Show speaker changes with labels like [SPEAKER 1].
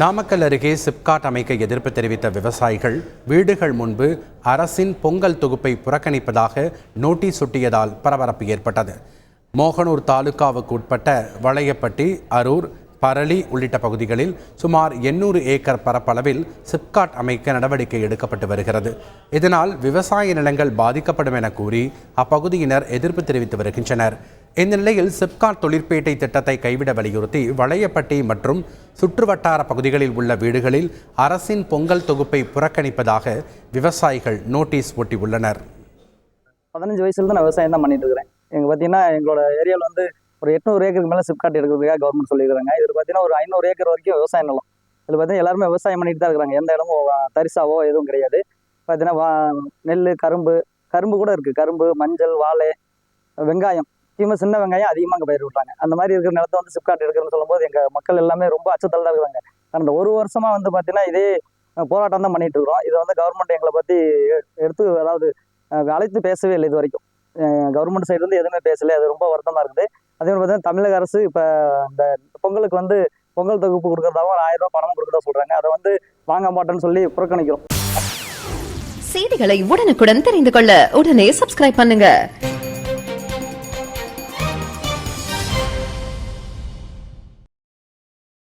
[SPEAKER 1] நாமக்கல் அருகே சிப்காட் அமைக்க எதிர்ப்பு தெரிவித்த விவசாயிகள் வீடுகள் முன்பு அரசின் பொங்கல் தொகுப்பை புறக்கணிப்பதாக நோட்டீஸ் ஒட்டியதால் பரபரப்பு ஏற்பட்டது. மோகனூர் தாலுகாவுக்கு உட்பட்ட வளையப்பட்டி அரூர் பரளி உள்ளிட்ட பகுதிகளில் சுமார் எண்ணூறு ஏக்கர் பரப்பளவில் சிப்காட் அமைக்க நடவடிக்கை எடுக்கப்பட்டு வருகிறது. இதனால் விவசாய நிலங்கள் பாதிக்கப்படும் என கூறி அப்பகுதியினர் எதிர்ப்பு தெரிவித்து வருகின்றனர். இந்நிலையில் சிப்காட் தொழிற்பேட்டை திட்டத்தை கைவிட வலியுறுத்தி வளையப்பட்டி மற்றும் சுற்றுவட்டார பகுதிகளில் உள்ள வீடுகளில் அரசின் பொங்கல் தொகுப்பை புறக்கணிப்பதாக விவசாயிகள் நோட்டீஸ் ஒட்டியுள்ளனர்.
[SPEAKER 2] பதினஞ்சு வயசுல தான் நான் விவசாயம் தான் பண்ணிட்டு இருக்கிறேன். எங்க பார்த்தீங்கன்னா எங்களோட ஏரியாவில் வந்து ஒரு எட்நூறு ஏக்கருக்கு மேலே சிப்காட் எடுக்கிறதுக்காக கவர்மெண்ட் சொல்லியிருக்காங்க. இதில் பார்த்தீங்கன்னா ஒரு ஐநூறு ஏக்கர் வரைக்கும் விவசாய நிலம். இதில் பார்த்தீங்கன்னா எல்லாருமே விவசாயம் பண்ணிட்டு தான் இருக்கிறாங்க. எந்த இடமும் தரிசாவோ எதுவும் கிடையாது. பார்த்தீங்கன்னா வா- நெல் கரும்பு கரும்பு கூட இருக்குது கரும்பு மஞ்சள் வாழை வெங்காயம். முக்கியமாக சின்ன வெங்காயம் அதிகமாக அங்கே பயிர் விட்றாங்க அந்த மாதிரி இருக்கிற நிலத்தை வந்து சிப்காட் எடுக்கிறதுன்னு சொல்லும்போது எங்கள் மக்கள் எல்லாமே ரொம்ப அச்சத்தில் தான் இருக்கிறாங்க கடந்த ஒரு வருஷமாக வந்து பார்த்தீங்கன்னா இதே போராட்டம் தான் பண்ணிட்டு இருக்கிறோம். இதை வந்து கவர்மெண்ட் எங்களை பற்றி எடுத்து அதாவது அழைத்து பேசவே இல்லை இது வரைக்கும் கவர்மெண்ட் சைடு வந்து எதுவுமே பேசல. அது ரொம்ப வருத்தமாக இருக்குது. அதே மாதிரி பார்த்தீங்கன்னா தமிழக அரசு இப்போ இந்த பொங்கலுக்கு வந்து பொங்கல் தொகுப்பு கொடுக்குறதாவும் ஒரு ஆயிரம் ரூபாய் பணமும் கொடுக்குறதா சொல்கிறாங்க அதை வந்து வாங்க மாட்டேன்னு சொல்லி புறக்கணிக்கிறோம்.
[SPEAKER 3] செய்திகளை உடனுக்குடன் தெரிந்து கொள்ள உடனே சப்ஸ்கிரைப் பண்ணுங்க.